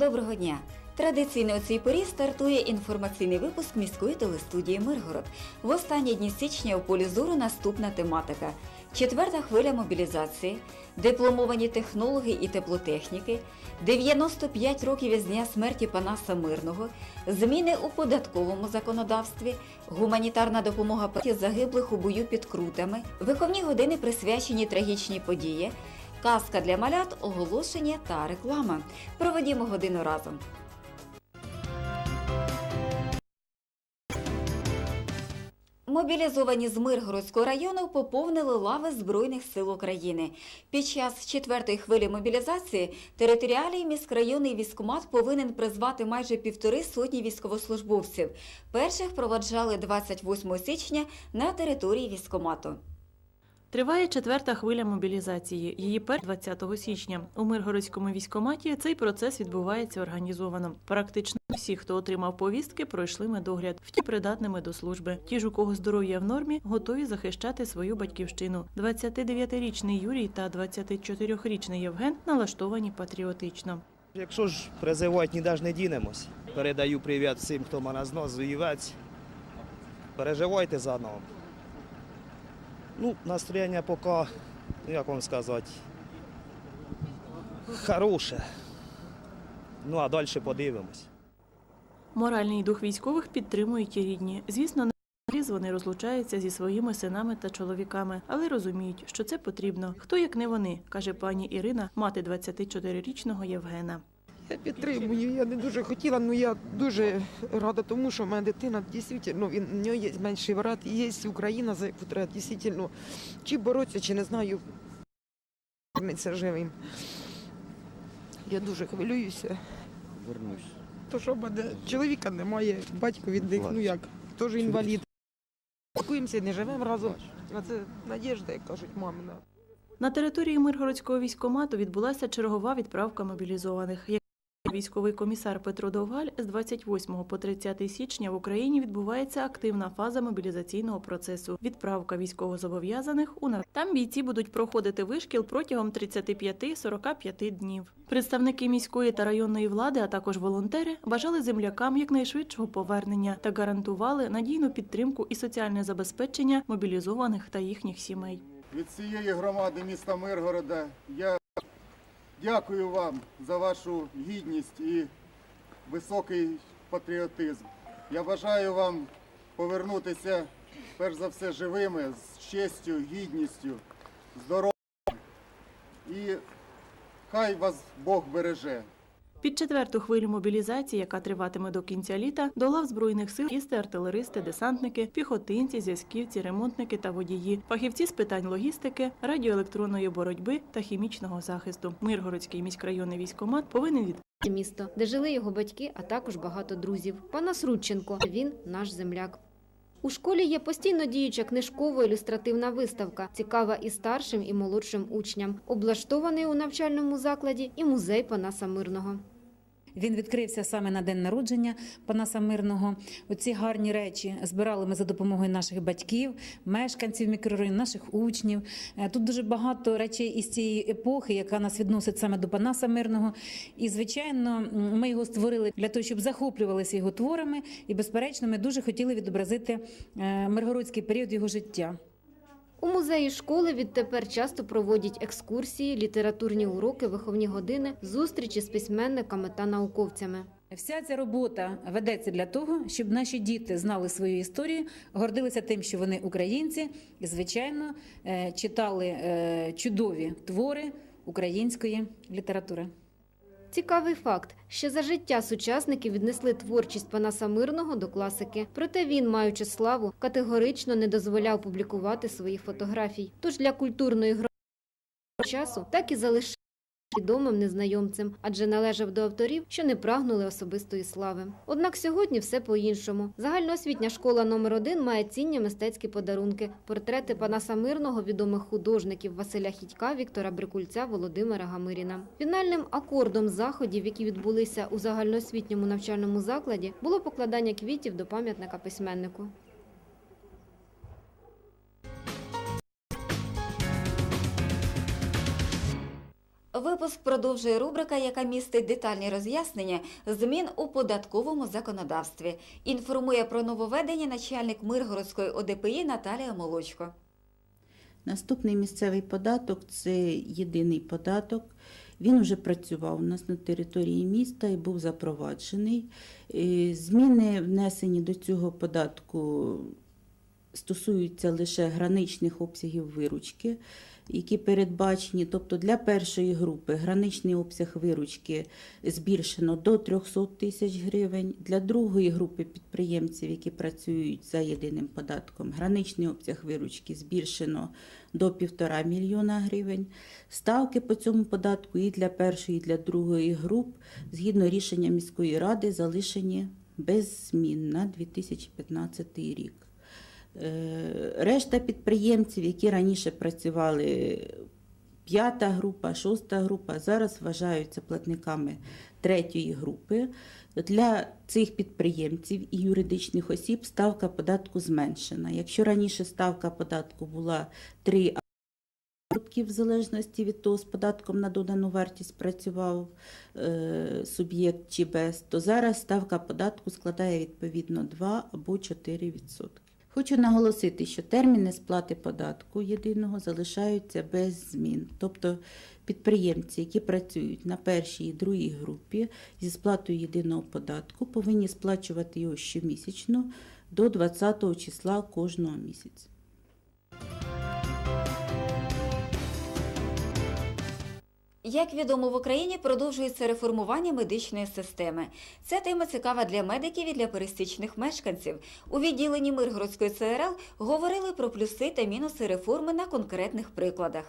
Доброго дня! Традиційно у цій порі стартує інформаційний випуск міської телестудії Миргород. В останні дні січня у полі зору наступна тематика: четверта хвиля мобілізації, дипломовані технологи і теплотехніки, 95 років із дня смерті Панаса Мирного, зміни у податковому законодавстві, гуманітарна допомога загиблих у бою під крутами, виховні години присвячені трагічній події. Казка для малят, оголошення та реклама. Проведімо годину разом. Мобілізовані з Миргородського району поповнили лави Збройних сил України. Під час четвертої хвилі мобілізації територіалій міськрайонний військкомат повинен призвати майже півтори сотні військовослужбовців. Перших впроваджали 28 січня на території військкомату. Триває четверта хвиля мобілізації. Її пер 20 січня. У Миргородському військкоматі цей процес відбувається організовано. Практично всі, хто отримав повістки, пройшли медогляд, вті придатними до служби. Ті ж, у кого здоров'я в нормі, готові захищати свою батьківщину. 29-річний Юрій та 24-річний Євген налаштовані патріотично. Якщо ж призивають, ніде ж не дінемось. Передаю привіт всім, хто мене зносив, воювець. Переживайте за нам. Ну, настроєння поки, ну як вам сказати, хороше. Ну а далі подивимось. Моральний дух військових підтримують і рідні. Звісно, не різ вони розлучаються зі своїми синами та чоловіками, але розуміють, що це потрібно. Хто як не вони, каже пані Ірина, мати 24-річного Євгена. Я підтримую. Я не дуже хотіла, але я дуже рада тому, що в мене дитина дійсно, він, в нього є менший брат, і є Україна, за яку треба дійсно, чи боротися, чи не знаю, вернеться живим. Я дуже хвилююся. Вернусь. То що мене чоловіка немає, батько віддих, ну як, теж інвалід. Спілкуємося, не живемо разом. А це надіжда, як кажуть, мамина. На території Миргородського військкомату відбулася чергова відправка мобілізованих. Військовий комісар Петро Довгаль з 28 по 30 січня в Україні відбувається активна фаза мобілізаційного процесу. Відправка військовозобов'язаних у нар- Там бійці будуть проходити вишкіл протягом 35-45 днів. Представники міської та районної влади, а також волонтери, бажали землякам якнайшвидшого повернення та гарантували надійну підтримку і соціальне забезпечення мобілізованих та їхніх сімей. від всієї громади міста Миргорода я дякую вам за вашу гідність і високий патріотизм. Я бажаю вам повернутися перш за все живими, з честю, гідністю, здоров'ям. І хай вас Бог береже. Під четверту хвилю мобілізації, яка триватиме до кінця літа, до лав збройних сил їсти артилеристи, десантники, піхотинці, зв'язківці, ремонтники та водії, фахівці з питань логістики, радіоелектронної боротьби та хімічного захисту. Миргородський міськрайонний військкомат повинен від місто, де жили його батьки, а також багато друзів. Панас Рудченко, він наш земляк. У школі є постійно діюча книжково-ілюстративна виставка, цікава і старшим, і молодшим учням. Облаштований у навчальному закладі і музей Панаса Мирного. Він відкрився саме на день народження Панаса Мирного. Оці гарні речі збирали ми за допомогою наших батьків, мешканців мікрорайону, наших учнів. Е, Тут дуже багато речей із цієї епохи, яка нас відносить саме до Панаса Мирного. І, звичайно, ми його створили для того, щоб захоплювалися його творами. І, безперечно, ми дуже хотіли відобразити е, миргородський період його життя. У музеї школи відтепер часто проводять екскурсії, літературні уроки, виховні години, зустрічі з письменниками та науковцями. Вся ця робота ведеться для того, щоб наші діти знали свою історію, гордилися тим, що вони українці, і, звичайно, е, читали е, чудові твори української літератури. Цікавий факт: що за життя сучасники віднесли творчість Панаса Мирного до класики. Проте він, маючи славу, категорично не дозволяв публікувати своїх фотографій. Тож для культурної громади часу так і залишився відомим незнайомцем, адже належав до авторів, що не прагнули особистої слави. Однак сьогодні все по-іншому. Загальноосвітня школа номер 1 має цінні мистецькі подарунки, портрети Панаса Мирного, відомих художників Василя Хідька, Віктора Брикульця, Володимира Гамиріна. Фінальним акордом заходів, які відбулися у загальноосвітньому навчальному закладі, було покладання квітів до пам'ятника письменнику. Випуск продовжує рубрика, яка містить детальні роз'яснення змін у податковому законодавстві. Інформує про нововведення начальник Миргородської ОДПІ Наталія Молочко. Наступний місцевий податок це єдиний податок. Він вже працював у нас на території міста і був запроваджений. Е, Зміни, внесені до цього податку, стосуються лише граничних обсягів виручки, які передбачені. Тобто для першої групи граничний обсяг виручки збільшено до 300 тисяч гривень. Для другої групи підприємців, які працюють за єдиним податком, граничний обсяг виручки збільшено до 1,5 мільйона гривень. Ставки по цьому податку і для першої, і для другої груп, згідно рішення міської ради, залишені без змін на 2015 рік. Е, Решта підприємців, які раніше працювали п'ята група, шоста група, зараз вважаються платниками третьої групи. Для цих підприємців і юридичних осіб ставка податку зменшена. Якщо раніше ставка податку була 3 відсотків в залежності від того, з податком на додану вартість працював е, суб'єкт чи без, то зараз ставка податку складає відповідно 2 або 4 відсотки. Хочу наголосити, що терміни сплати податку єдиного залишаються без змін. Тобто підприємці, які працюють на першій і другій групі зі сплатою єдиного податку, повинні сплачувати його щомісячно до 20 числа кожного місяця. Як відомо, в Україні продовжується реформування медичної системи. Ця тема цікава для медиків і для пересічних мешканців. У відділенні Миргородської ЦРЛ говорили про плюси та мінуси реформи на конкретних прикладах.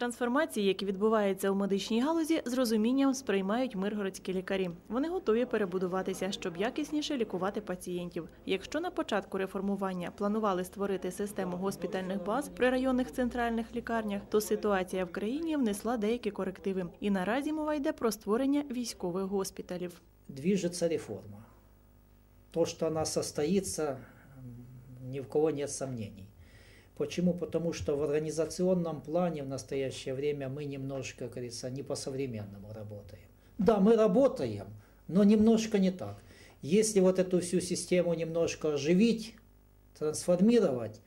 Трансформації, які відбуваються у медичній галузі, з розумінням сприймають миргородські лікарі. Вони готові перебудуватися, щоб якісніше лікувати пацієнтів. Якщо на початку реформування планували створити систему госпітальних баз при районних центральних лікарнях, то ситуація в країні внесла деякі корективи. І наразі мова йде про створення військових госпіталів. движется реформа. То, что она состоится, м, ни в кого нет сомнений. Почему? Потому что в организационном плане в настоящее время мы немножко, как говорится, не по-современному работаем. Да, мы работаем, но немножко не так. Если вот эту всю систему немножко оживить, трансформировать,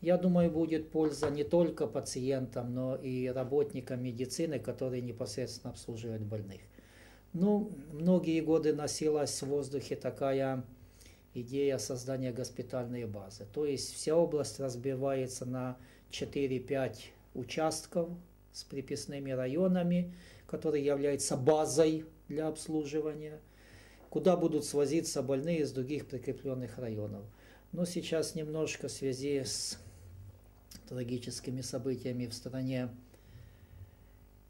я думаю, будет польза не только пациентам, но и работникам медицины, которые непосредственно обслуживают больных. Ну, многие годы носилась в воздухе такая идея создания госпитальной базы. То есть вся область разбивается на 4-5 участков с приписными районами, которые являются базой для обслуживания, куда будут свозиться больные из других прикрепленных районов. Но сейчас немножко в связи с трагическими событиями в стране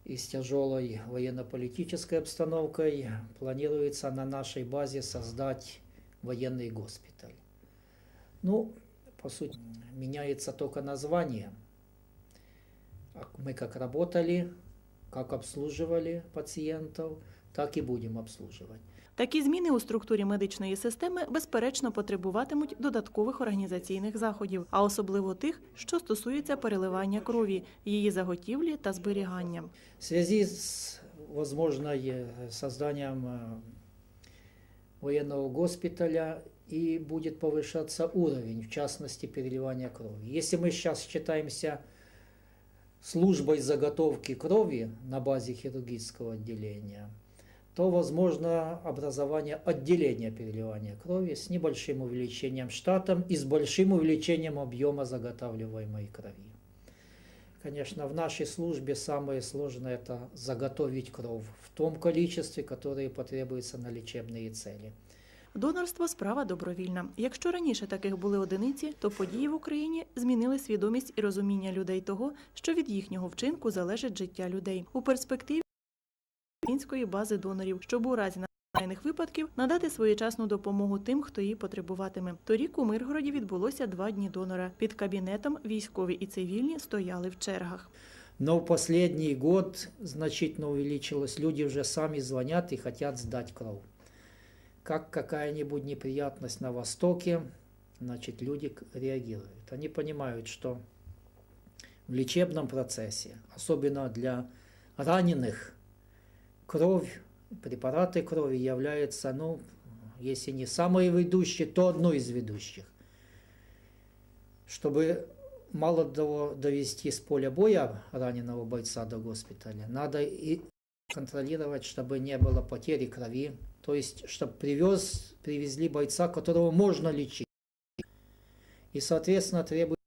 и с тяжелой военно-политической обстановкой планируется на нашей базе создать военный госпиталь. Ну, по сути, меняется только название. А Мы как работали, как обслуживали пациентов, так и будем обслуживать. Такі зміни у структурі медичної системи безперечно потребуватимуть додаткових організаційних заходів, а особливо тих, що стосуються переливання крові, її заготівлі та зберігання. В связи с возможной э, созданием э, военного госпиталя и будет повышаться уровень, в частности, переливания крови. Если мы сейчас считаемся службой заготовки крови на базе хирургического отделения, то возможно образование отделения переливания крови с небольшим увеличением штатом и с большим увеличением объема заготавливаемой крови. Конечно, в нашей службе самое сложное – это заготовить кровь в том количестве, которое потребуется на лечебные цели. Донорство справа добровільна. Якщо раніше таких були одиниці, то події в Україні змінили свідомість і розуміння людей того, що від їхнього вчинку залежить життя людей. У перспективі української бази донорів, щоб у разі надзвичайних випадків надати своєчасну допомогу тим, хто її потребуватиме. Торік у Миргороді відбулося два дні донора. Під кабінетом військові і цивільні стояли в чергах. Но в последний год значительно увеличилось. Люди уже сами звонят и хотят сдать кровь. Как какая-нибудь неприятность на Востоке, значит, люди реагируют. Они понимают, что в лечебном процессе, особенно для раненых кровь, препараты крови являются, ну, если не самой ведущей, то одной из ведущих. Чтобы мало того довести с поля боя раненого бойца до госпиталя, надо и контролировать, чтобы не было потери крови, то есть, чтобы привез, привезли бойца, которого можно лечить. И, соответственно, требует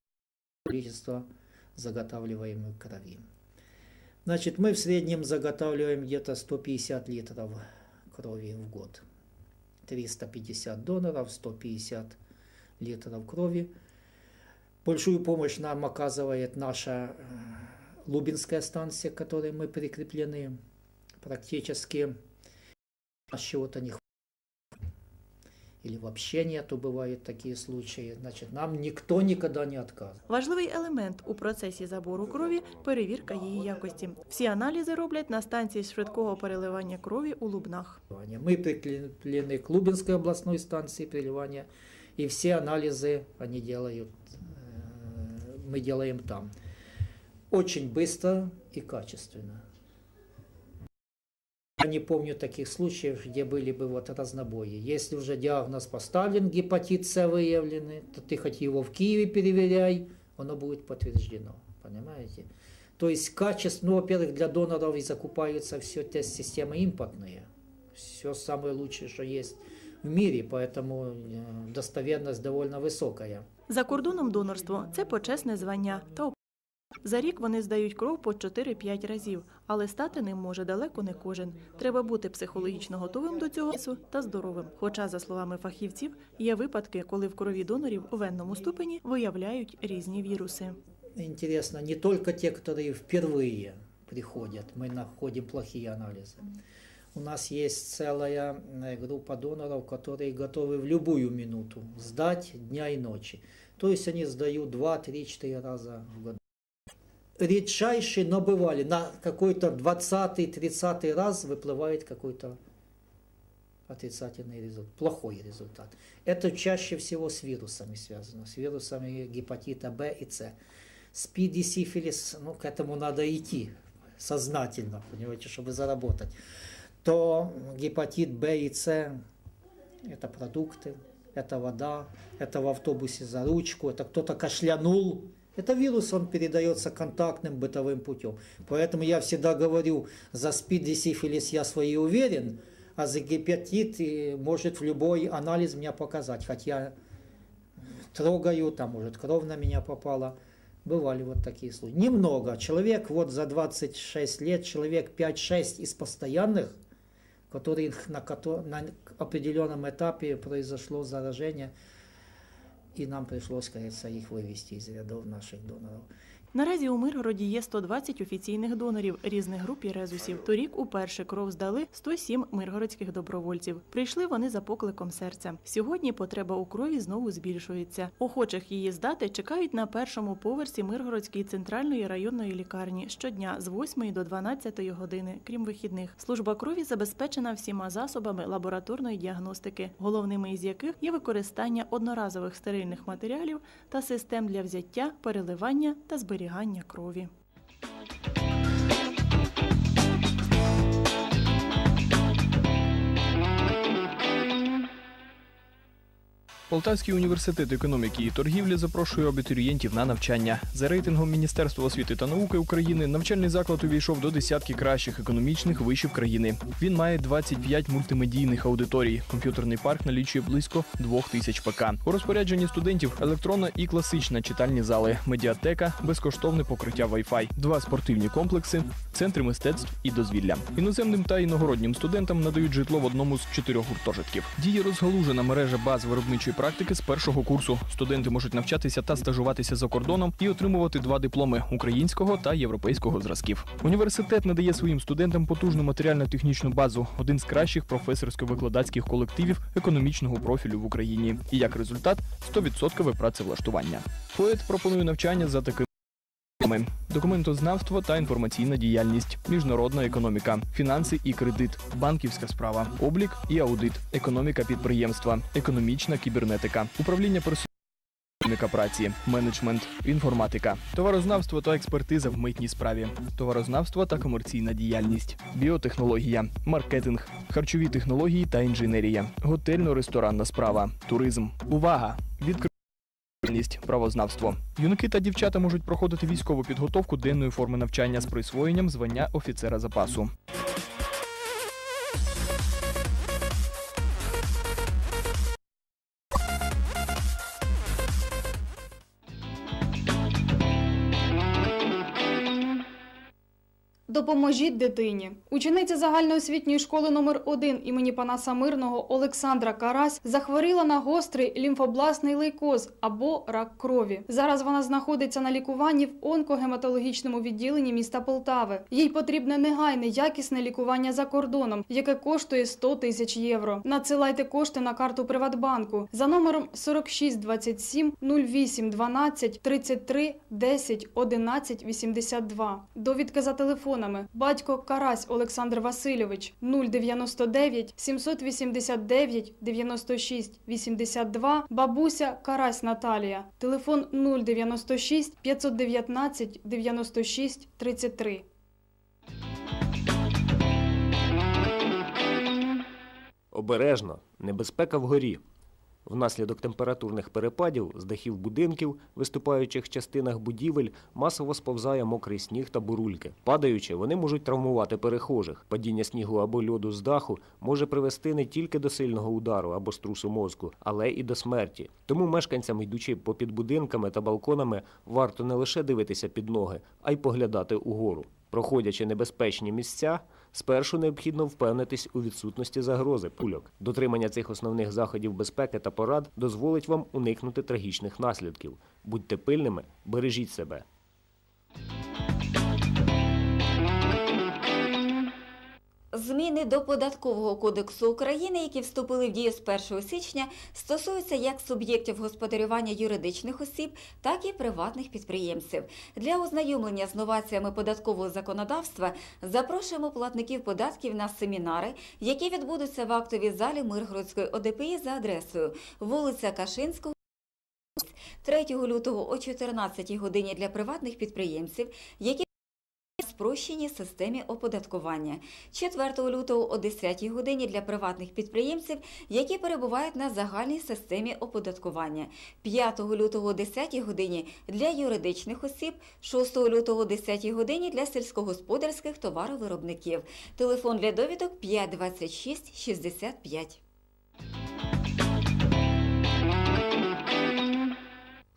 количество заготавливаемой крови. Значит, мы в среднем заготавливаем где-то 150 литров крови в год. 350 доноров, 150 литров крови. Большую помощь нам оказывает наша э, Лубинская станция, к которой мы прикреплены. Практически чего-то не хватает. Или вообще нету, бывают такие случаи. Значит, нам никто никогда не отказывает. Важливий елемент у процесі забору крові перевірка її якості. Всі аналізи роблять на станції швидкого переливання крові у Лубнах. переливания. Мы прикреплены к Лубинской областной станции переливания, и все анализы они делают, э, мы делаем там. Очень быстро и качественно. Я не помню таких случаев, где были бы вот разнобои. Если уже диагноз поставлен, гепатит С выявленный, то ты хоть его в Киеве переверяй, оно будет подтверждено. Понимаете? То есть качество, ну, во-первых, для доноров и закупаются все тест-системы импортные. Все самое лучшее, что есть в мире, поэтому э, достоверность довольно высокая. За кордоном донорство це почесне звання та оп- за рік вони здають кров по 4-5 разів, але стати ним може далеко не кожен. Треба бути психологічно готовим до цього часу та здоровим. Хоча, за словами фахівців, є випадки, коли в крові донорів у венному ступені виявляють різні віруси. Интересно, не только те, которые впервые приходят, мы находим плохие анализы. У нас есть целая э, группа доноров, которые готовы в любую минуту сдать дня и ночи. То есть они сдают 2, 3, 4 раза в год. Редчайшие, но бывали. На какой-то 20-30 раз выплывает какой-то отрицательный результат, плохой результат. Это чаще всего с вирусами связано, с вирусами гепатита Б и С. СПИД и сифилис, ну, к этому надо идти сознательно, понимаете, чтобы заработать. То гепатит Б и С – это продукты, это вода, это в автобусе за ручку, это кто-то кашлянул. Это вирус, он передается контактным бытовым путем. Поэтому я всегда говорю, за СПИД и сифилис я свои уверен, а за гепатит может в любой анализ меня показать. Хотя трогаю, там может кровь на меня попала. Бывали вот такие случаи. Немного. Человек вот за 26 лет, человек 5-6 из постоянных, которые на, на определенном этапе произошло заражение, и нам пришлось, кажется, их вывести из рядов наших доноров. Наразі у Миргороді є 120 офіційних донорів різних груп і резусів. Торік уперше кров здали 107 миргородських добровольців. Прийшли вони за покликом серця. Сьогодні потреба у крові знову збільшується. Охочих її здати чекають на першому поверсі Миргородської центральної районної лікарні щодня з 8 до 12 години, крім вихідних. Служба крові забезпечена всіма засобами лабораторної діагностики, головними із яких є використання одноразових стерильних матеріалів та систем для взяття, переливання та зберігання крові. Полтавський університет економіки і торгівлі запрошує абітурієнтів на навчання. За рейтингом Міністерства освіти та науки України навчальний заклад увійшов до десятки кращих економічних вишів країни. Він має 25 мультимедійних аудиторій. Комп'ютерний парк налічує близько двох тисяч ПК. У розпорядженні студентів електронна і класична читальні зали, медіатека, безкоштовне покриття Wi-Fi, два спортивні комплекси, центри мистецтв і дозвілля. Іноземним та іногороднім студентам надають житло в одному з чотирьох гуртожитків. Діє розгалужена мережа баз виробничої практики з першого курсу. Студенти можуть навчатися та стажуватися за кордоном і отримувати два дипломи українського та європейського зразків. Університет надає своїм студентам потужну матеріально-технічну базу, один з кращих професорсько-викладацьких колективів економічного профілю в Україні. І як результат 100% працевлаштування. Поет пропонує навчання за таким. Документознавство та інформаційна діяльність, міжнародна економіка, фінанси і кредит, банківська справа, облік і аудит, економіка підприємства, економічна кібернетика, управління персоналом праці, менеджмент, інформатика, товарознавство та експертиза в митній справі, товарознавство та комерційна діяльність, біотехнологія, маркетинг, харчові технології та інженерія, готельно-ресторанна справа, туризм. Увага! Відкритість, правознавство. Юнаки та дівчата можуть проходити військову підготовку денної форми навчання з присвоєнням звання офіцера запасу. Допоможіть дитині. Учениця загальноосвітньої школи номер 1 імені Панаса Мирного Олександра Карась захворіла на гострий лімфобластний лейкоз або рак крові. Зараз вона знаходиться на лікуванні в онкогематологічному відділенні міста Полтави. Їй потрібне негайне якісне лікування за кордоном, яке коштує 100 тисяч євро. Надсилайте кошти на карту Приватбанку за номером 4627 08 12 33 10 11 82. Довідка за телефонами. Батько Карась Олександр Васильович 099 789 96 82. Бабуся Карась Наталія. Телефон 096 519 96 33. Обережно, небезпека вгорі. Внаслідок температурних перепадів з дахів будинків, виступаючих частинах будівель, масово сповзає мокрий сніг та бурульки. Падаючи, вони можуть травмувати перехожих. Падіння снігу або льоду з даху може привести не тільки до сильного удару або струсу мозку, але і до смерті. Тому мешканцям, йдучи попід будинками та балконами, варто не лише дивитися під ноги, а й поглядати угору. Проходячи небезпечні місця, спершу необхідно впевнитись у відсутності загрози пульок. Дотримання цих основних заходів безпеки та порад дозволить вам уникнути трагічних наслідків. Будьте пильними, бережіть себе. Зміни до податкового кодексу України, які вступили в дію з 1 січня, стосуються як суб'єктів господарювання юридичних осіб, так і приватних підприємців. Для ознайомлення з новаціями податкового законодавства запрошуємо платників податків на семінари, які відбудуться в актовій залі Миргородської ОДПІ за адресою вулиця Кашинського. 3 лютого о 14 годині для приватних підприємців, які спрощеній системі оподаткування. 4 лютого о 10 годині для приватних підприємців, які перебувають на загальній системі оподаткування. 5 лютого о 10 годині для юридичних осіб, 6 лютого о 10 годині для сільськогосподарських товаровиробників. Телефон для довідок 526 65.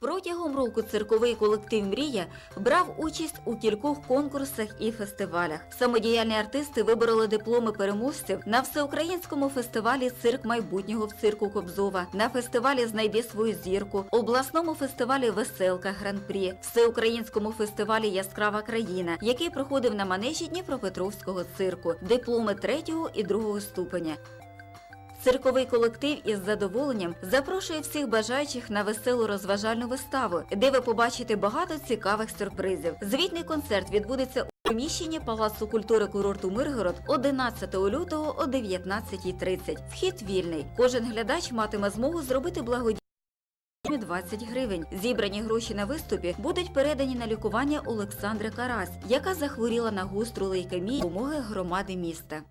Протягом року цирковий колектив Мрія брав участь у кількох конкурсах і фестивалях. Самодіяльні артисти вибороли дипломи переможців на всеукраїнському фестивалі Цирк майбутнього в цирку Кобзова, на фестивалі Знайди свою зірку, обласному фестивалі Веселка Гран-прі, всеукраїнському фестивалі Яскрава країна, який проходив на манежі Дніпропетровського цирку, дипломи третього і другого ступеня. Цирковий колектив із задоволенням запрошує всіх бажаючих на веселу розважальну виставу, де ви побачите багато цікавих сюрпризів. Звітний концерт відбудеться у приміщенні Палацу культури курорту Миргород 11 лютого о 19.30. Вхід вільний. Кожен глядач матиме змогу зробити благодійність 20 гривень. Зібрані гроші на виступі будуть передані на лікування Олександри Карась, яка захворіла на гостру лейкемію допомоги громади міста.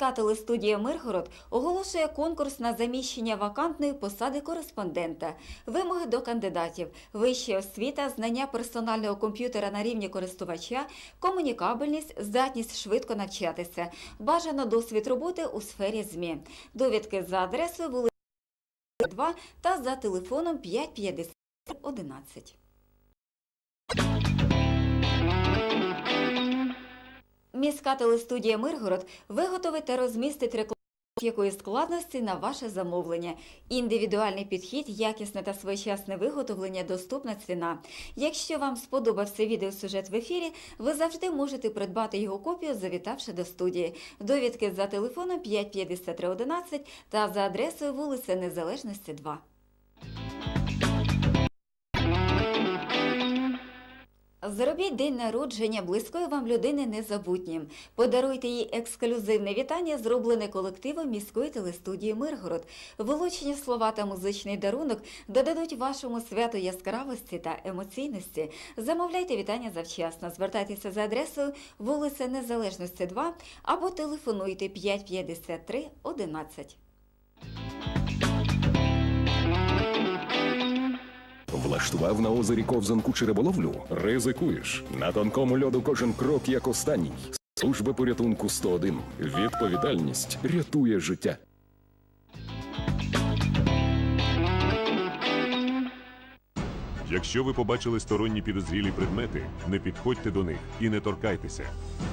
Міська телестудія Миргород оголошує конкурс на заміщення вакантної посади кореспондента. Вимоги до кандидатів: вища освіта, знання персонального комп'ютера на рівні користувача, комунікабельність, здатність швидко навчатися, бажано досвід роботи у сфері ЗМІ. Довідки за адресою вулиця 2 та за телефоном 550 11. Міська телестудія Миргород виготовить та розмістить рекламу якої складності на ваше замовлення. Індивідуальний підхід, якісне та своєчасне виготовлення, доступна ціна. Якщо вам сподобався відеосюжет в ефірі, ви завжди можете придбати його копію, завітавши до студії. Довідки за телефоном 55311 та за адресою вулиця Незалежності 2. Зробіть день народження близької вам людини незабутнім. Подаруйте їй ексклюзивне вітання, зроблене колективом міської телестудії Миргород. Вилучені слова та музичний дарунок додадуть вашому святу яскравості та емоційності. Замовляйте вітання завчасно. Звертайтеся за адресою вулиця Незалежності 2 або телефонуйте 553 11. Влаштував на озері ковзанку чи риболовлю? Ризикуєш. На тонкому льоду кожен крок як останній. Служба порятунку 101. Відповідальність рятує життя. Якщо ви побачили сторонні підозрілі предмети, не підходьте до них і не торкайтеся.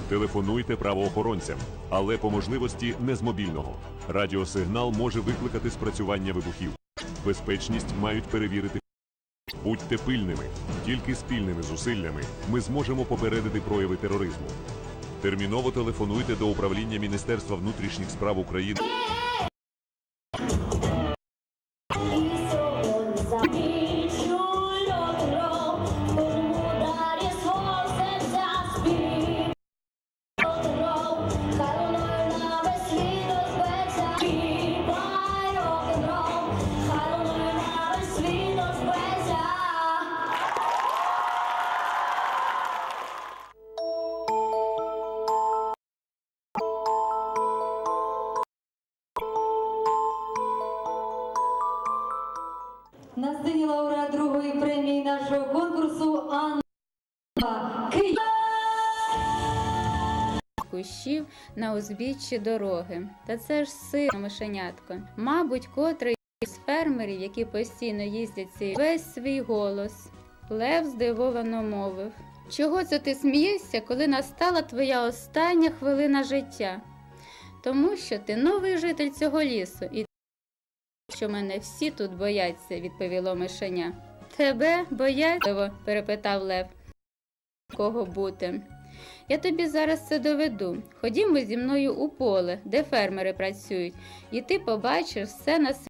Телефонуйте правоохоронцям, але по можливості не з мобільного. Радіосигнал може викликати спрацювання вибухів. Безпечність мають перевірити. Будьте пильними. Тільки спільними зусиллями ми зможемо попередити прояви тероризму. Терміново телефонуйте до управління Міністерства внутрішніх справ України. На сцені лауреат другої премії нашого конкурсу Анна Київ. кущів на узбіччі дороги. Та це ж син мишенятко. Мабуть, котрий з фермерів, які постійно їздять ці весь свій голос. Лев здивовано мовив. Чого це ти смієшся, коли настала твоя остання хвилина життя? Тому що ти новий житель цього лісу, і що мене всі тут бояться, відповіло мишеня. Тебе бояться? перепитав Лев. Кого бути? Я тобі зараз це доведу. Ходімо зі мною у поле, де фермери працюють, і ти побачиш все на світі.